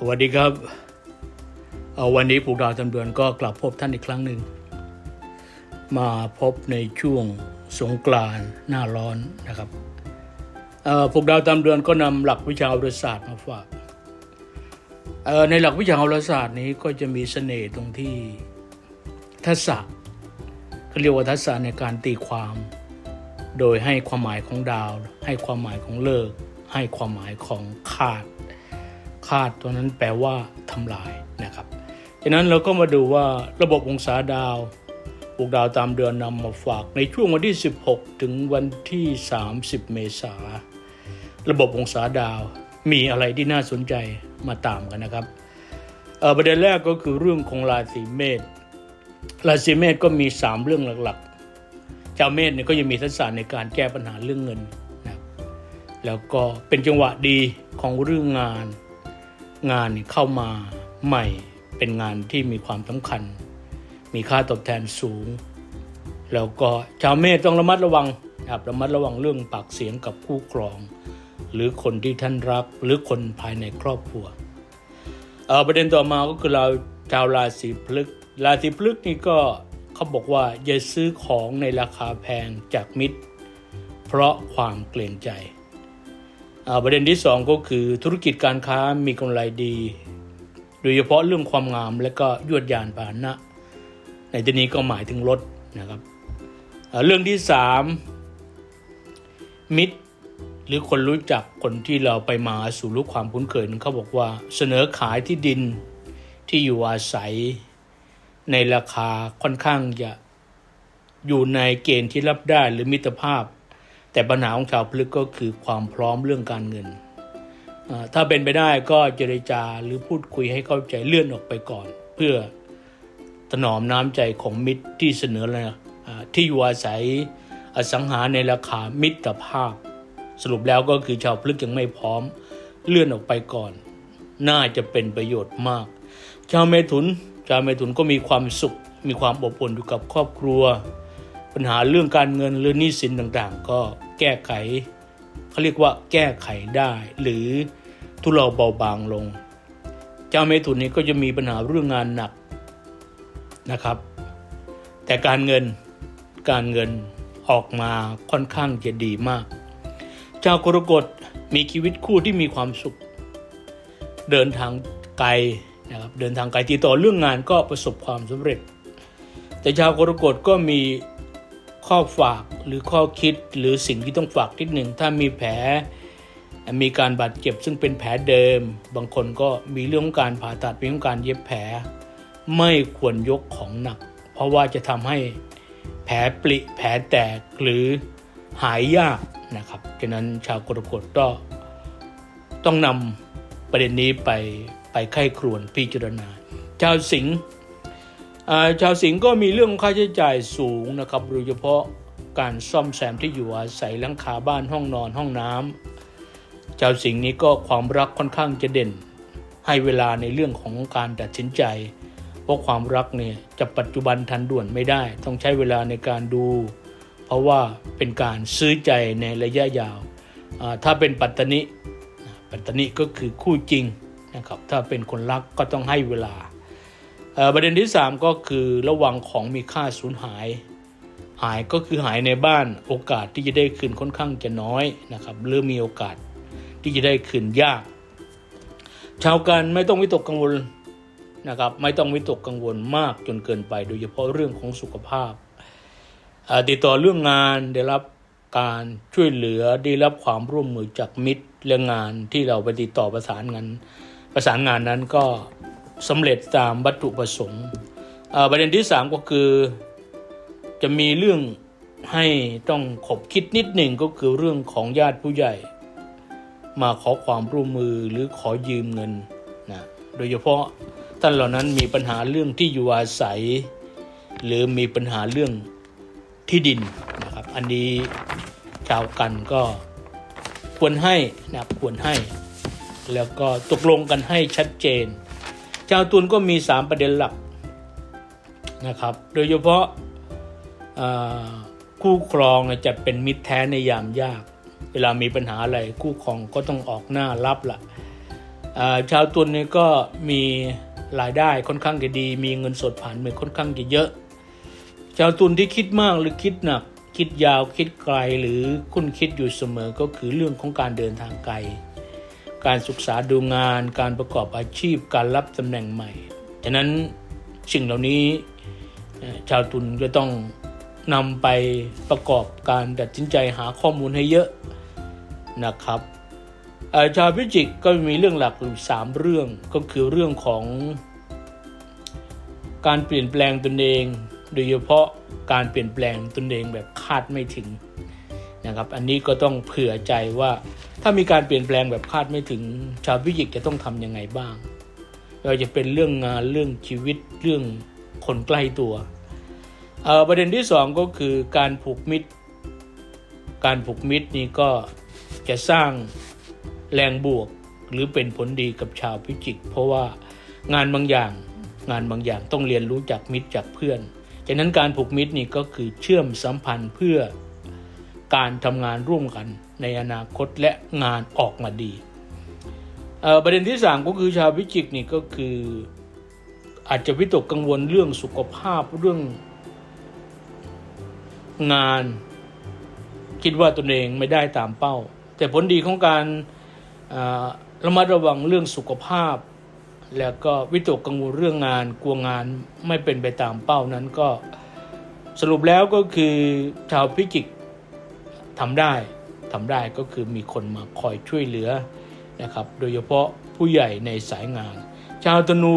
สวัสดีครับเอ่อวันนี้ผูกดาวจำเดือนก็กลับพบท่านอีกครั้งหนึ่ง มาพบในช่วงสงกรานต์หน้าร้อนนะครับเอ่อผูกดาวตามเดือนก็นำหลักวิชาโหราศาสตร์มาฝากในหลักวิชาโหราศาสตร์นี้ก็จะมีเสน่ห์ตรงที่ทัศะเขาเรียกว่าทัศะในการตีความ โดยให้ความหมายของดาว ให้ความหมายของเลิก ให้ความหมายของคาด คาดตัวนั้นแปลว่าทำลายนะครับฉะนั้นเราก็มาดูว่าระบบองศาดาวปลูกดาวตามเดือนนำมาฝากในช่วงวันที่ 16 ถึงวันที่ 30 เมษาระบบองศาดาวมีอะไรที่น่าสนใจมาตามกันนะครับเอ่อประเด็นแรกก็คือเรื่องของราศีเมษราศีเมษก็มี 3 เรื่องหลักๆชาวเมษเนี่ยก็ยังมีทักษะในการแก้ปัญหาเรื่องเงินนะแล้วก็เป็นจังหวะดีของเรื่องงาน งานเข้ามาใหม่เป็นงานที่มีความสำคัญ มีค่าตอบแทนสูง แล้วก็ชาวเมษต้องระมัดระวังครับระมัดระวังเรื่องปากเสียงกับคู่ครอง หรือคนที่ท่านรักหรือคนภายในครอบครัวเออประเด็นต่อมาก็คือเราชาวราศีพฤกษ์ราศีพฤกษ์นี่ก็เขาบอกว่าอย่าซื้อของในราคาแพงจากมิตร เพราะความเกรงใจ ประเด็นที่สองก็คือธุรกิจการค้ามีกำไรดี โดยเฉพาะเรื่องความงามและก็ยวดยานพาหนะ ในที่นี้ก็หมายถึงรถนะครับเรื่องที่สามมิตร หรือคนรู้จักคนที่เราไปมาสู่รู้ความคุ้นเคยนั้นเขาบอกว่าเสนอขายที่ดินที่อยู่อาศัย ในราคาค่อนข้างจะอยู่ในเกณฑ์ที่รับได้หรือมิตรภาพ แต่ปัญหาของชาวพลึกก็คือความพร้อมเรื่องการเงิน ถ้าเป็นไปได้ก็เจรจาหรือพูดคุยให้เข้าใจเลื่อนออกไปก่อน เพื่อถนอมน้ำใจของมิตรที่เสนอเลยที่อยู่อาศัยอสังหาในราคามิตรภาพ สรุปแล้วก็คือชาวพลึกยังไม่พร้อมเลื่อนออกไปก่อน น่าจะเป็นประโยชน์มาก ชาวเมถุนชาวเมถุนก็มีความสุข มีความอบอุ่นอยู่กับครอบครัว ปัญหาเรื่องการเงินหรือหนี้สินต่างๆ ก็ แก้ไขเขาเรียกว่าแก้ไขได้ หรือทุเลาเบาบางลง เจ้าเมถุนนี้ก็จะมีปัญหาเรื่องงานหนักนะครับ แต่การเงินการเงินออกมาค่อนข้างจะดีมาก เจ้ากรกฎมีชีวิตคู่ที่มีความสุข เดินทางไกลนะครับเดินทางไกลติดต่อเรื่องงานก็ประสบความสำเร็จ แต่ชาวกรกฎก็มี ข้อฝากหรือข้อคิดหรือสิ่งที่ต้องฝากนิดหนึ่งถ้ามีแผลมีการบาดเจ็บซึ่งเป็นแผลเดิม บางคนก็มีเรื่องของการผ่าตัดมีเรื่องการเย็บแผล ไม่ควรยกของหนัก เพราะว่าจะทำให้แผลปริแผลแตกหรือหายยากนะครับฉะนั้นชาวกรกฎก็ต้องนำประเด็นนี้ไปไปไข้ครวนพิจารณา ชาวสิงห์ ชาวสิงห์ก็มีเรื่องค่าใช้จ่ายสูงนะครับโดยเฉพาะการซ่อมแซมที่อยู่อาศัยหลังคาบ้านห้องนอนห้องน้ำชาวสิงห์นี้ก็ความรักค่อนข้างจะเด่น ให้เวลาในเรื่องของการตัดสินใจ เพราะความรักเนี่ยจะปัจจุบันทันด่วนไม่ได้ ต้องใช้เวลาในการดู เพราะว่าเป็นการซื้อใจในระยะยาว ถ้าเป็นปัตตนิปัตตนิก็คือคู่จริงนะครับถ้าเป็นคนรักก็ต้องให้เวลา ประเด็นที่ 3 ก็คือระวังของมีค่าสูญหาย หายก็คือหายในบ้านโอกาสที่จะได้คืนค่อนข้างจะน้อยนะครับหรือมีโอกาสที่จะได้คืนยาก ชาวกันไม่ต้องวิตกกังวลนะครับไม่ต้องวิตกกังวลมากจนเกินไป โดยเฉพาะเรื่องของสุขภาพ ติดต่อเรื่องงานได้รับการช่วยเหลือได้รับความร่วมมือจากมิตรและงานที่เราไปติดต่อประสานงานประสานงานนั้นก็ สำเร็จตามวัตถุประสงค์ประเด็นที่ 3 ก็คือจะมีเรื่องให้ต้องขบคิดนิดหนึ่งก็คือเรื่องของญาติผู้ใหญ่ มาขอความร่วมมือหรือขอยืมเงินนะโดยเฉพาะท่านเหล่านั้นมีปัญหาเรื่องที่อยู่อาศัย หรือมีปัญหาเรื่องที่ดินนะครับ อันนี้ชาวกันก็ควรให้นะครับควรให้ แล้วก็ตกลงกันให้ชัดเจน ชาวตุลก็มี 3 ประเด็นหลักนะครับ โดยเฉพาะคู่ครองจะเป็นมิตรแท้ในยามยาก เวลามีปัญหาอะไรคู่ครองก็ต้องออกหน้ารับละอ่าชาวตุลเนี่ก็มีรายได้ค่อนข้างจะดี มีเงินสดผ่านมือค่อนข้างจะเยอะ ชาวตุลที่คิดมากหรือคิดหนัก คิดยาวคิดไกลหรือคุณคิดอยู่เสมอก็คือเรื่องของการเดินทางไกล การศึกษาดูงาน การประกอบอาชีพ การรับตำแหน่งใหม่ฉะนั้นสิ่งเหล่านี้ชาวตุลก็ต้องนำไปประกอบการตัดสินใจหาข้อมูลให้เยอะนะครับอ่อชาวพิจิกก็มีเรื่องหลักอยู่สามเรื่องก็คือเรื่องของ การเปลี่ยนแปลงตนเอง โดยเฉพาะการเปลี่ยนแปลงตนเองแบบคาดไม่ถึง นะครับ อันนี้ก็ต้องเผื่อใจว่าถ้ามีการเปลี่ยนแปลงแบบคาดไม่ถึงชาวพิจิกจะต้องทำยังไงบ้างเราจะเป็นเรื่องงานเรื่องชีวิตเรื่องคนใกล้ตัวเอ่อประเด็นที่สองก็คือการผูกมิตร การผูกมิตรนี่ก็จะสร้างแรงบวกหรือเป็นผลดีกับชาวพิจิก เพราะว่างานบางอย่างงานบางอย่างต้องเรียนรู้จากมิตรจากเพื่อนฉะนั้นการผูกมิตรนี่ก็คือเชื่อมสัมพันธ์เพื่อ การทำงานร่วมกันในอนาคตและงานออกมาดีเอ่อประเด็นที่สามก็คือชาวพิจิกนี่ก็คืออาจจะวิตกกังวลเรื่องสุขภาพเรื่องงาน คิดว่าตนเองไม่ได้ตามเป้า แต่ผลดีของการาระมัดระวังเรื่องสุขภาพ แล้วก็วิตกกังวลเรื่องงานกลัวงานไม่เป็นไปตามเป้านั้นก็สรุปแล้วก็คือชาวพิจิก ทำได้ทำได้ก็คือมีคนมาคอยช่วยเหลือนะครับ โดยเฉพาะผู้ใหญ่ในสายงาน ชาวธนู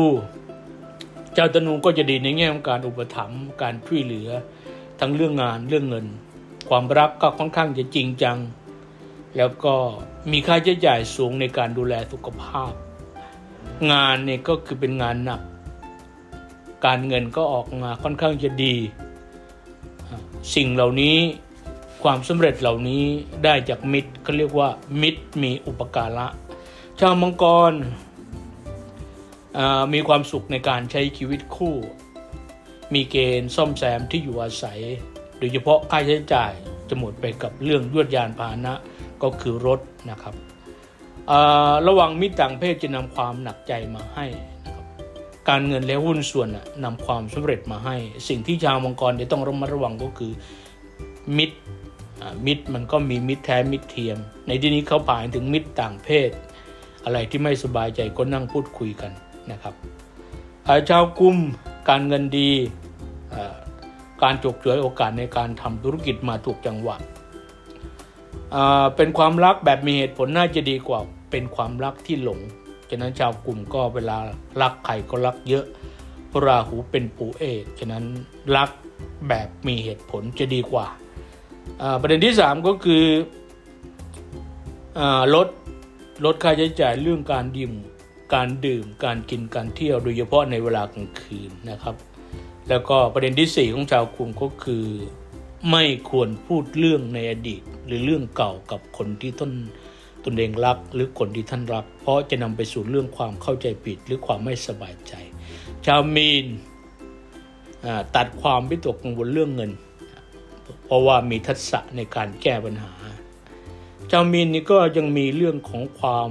ชาวธนูก็จะดีในแง่ของการอุปถัมภ์การช่วยเหลือ ทั้งเรื่องงานเรื่องเงิน ความรักก็ค่อนข้างจะจริงจัง แล้วก็มีค่าใช้จ่ายสูงในการดูแลสุขภาพ งานเนี่ยก็คือเป็นงานหนัก การเงินก็ออกมาค่อนข้างจะดี สิ่งเหล่านี้ ความสำเร็จเหล่านี้ได้จากมิตรเขาเรียกว่า มิตรมีอุปการะ ชาวมังกรมีความสุขในการใช้ชีวิตคู่ มีเกณฑ์ซ่อมแซมที่อยู่อาศัย โดยเฉพาะค่าใช้จ่ายจะหมดไปกับเรื่องยวดยานพาหนะก็คือรถนะครับระวังมิตรต่างเพศจะนำความหนักใจมาให้การเงินและหุ้นส่วนน่ะนำความสำเร็จมาให้ สิ่งที่ชาวมังกรจะต้องระมัดระวังก็คือ มิตร มิตรมันก็มีมิตรแท้มิตรเทียม ในที่นี้เขาผ่านถึงมิตรต่างเพศ อะไรที่ไม่สบายใจก็นั่งพูดคุยกันนะครับาชาวกลุ่มการเงินดีการจกเฉวยโอกาสในการทำธุรกิจมาถูกจังหวะเป็นความรักแบบมีเหตุผลน่าจะดีกว่าเป็นความรักที่หลงฉะนั้นชาวกลุ่มก็เวลารักใครก็รักเยอะพราะราหูเป็นปูเอกฉะนั้นรักแบบมีเหตุผลจะดีกว่า ประเด็นที่สามก็คืออลดลดค่าใช้จ่ายเรื่องการดื่มการดื่มการกินการเที่ยวโดยเฉพาะในเวลากลางคืนนะครับ แล้วก็ประเด็นที่สี่ของชาวกลุ่มก็คือ ไม่ควรพูดเรื่องในอดีต หรือเรื่องเก่ากับคนที่ต้นตนเองรักหรือคนที่ท่านรัก เพราะจะนำไปสู่เรื่องความเข้าใจผิดหรือความไม่สบายใจ ชาวมีนตัดความวิตกกังวลเรื่องเงิน ราะว่ามีทักษะในการแก้ปัญหาชามีนนี่ก็ยังมีเรื่องของความ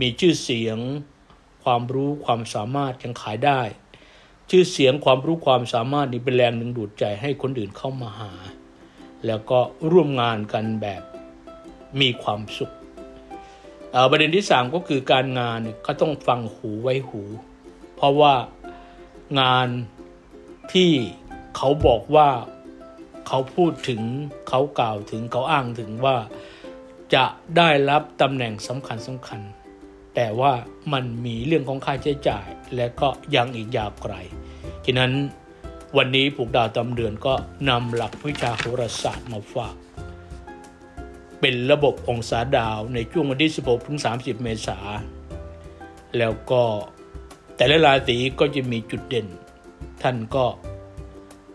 มีชื่อเสียง ความรู้ความสามารถยังขายได้ ชื่อเสียงความรู้ความสามารถนี่เป็นแรงดึงดูดใจให้คนอื่นเข้ามาหา แล้วก็ร่วมงานกันแบบมีความสุขประเด็นที่สามก็คือการงานก็ต้องฟังหูไว้หู เพราะว่างานที่เขาบอกว่า เขาพูดถึงเขากล่าวถึงเขาอ้างถึงว่าจะได้รับตำแหน่งสำคัญสำคัญ แต่ว่ามันมีเรื่องของค่าใช้จ่าย และก็ยังอีกยาวไกลฉะนั้นวันนี้ปลูกดาวตำเดือนก็นำหลักวิชาโหราศาสตร์มาฝาก เป็นระบบองศาดาวในช่วงวันที่ 16ถึง30 เมษาแล้วก็แต่ละราศีก็จะมีจุดเด่น ท่านก็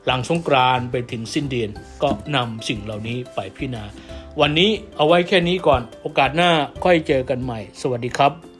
หลังสงกรานไปถึงสิ้นเดือนก็นำสิ่งเหล่านี้ไปพิจารณา วันนี้เอาไว้แค่นี้ก่อน โอกาสหน้าค่อยเจอกันใหม่ สวัสดีครับ